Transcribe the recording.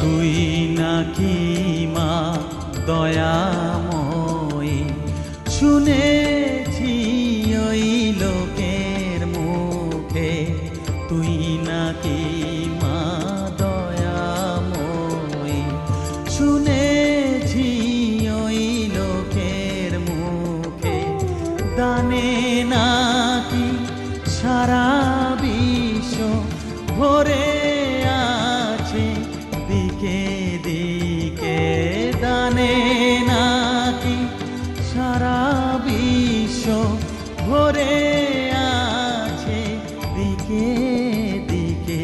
তুই নাকি মা দয়াময়ী? শুনেছি ওই লোকের মুখে, তুই নাকি মা দয়াময়ী? শুনেছি ওই লোকের মুখে, দানে নাকি দিকে দিকে দানে নাকি সারা বিশ্ব ভরে আছে। দিকে দিকে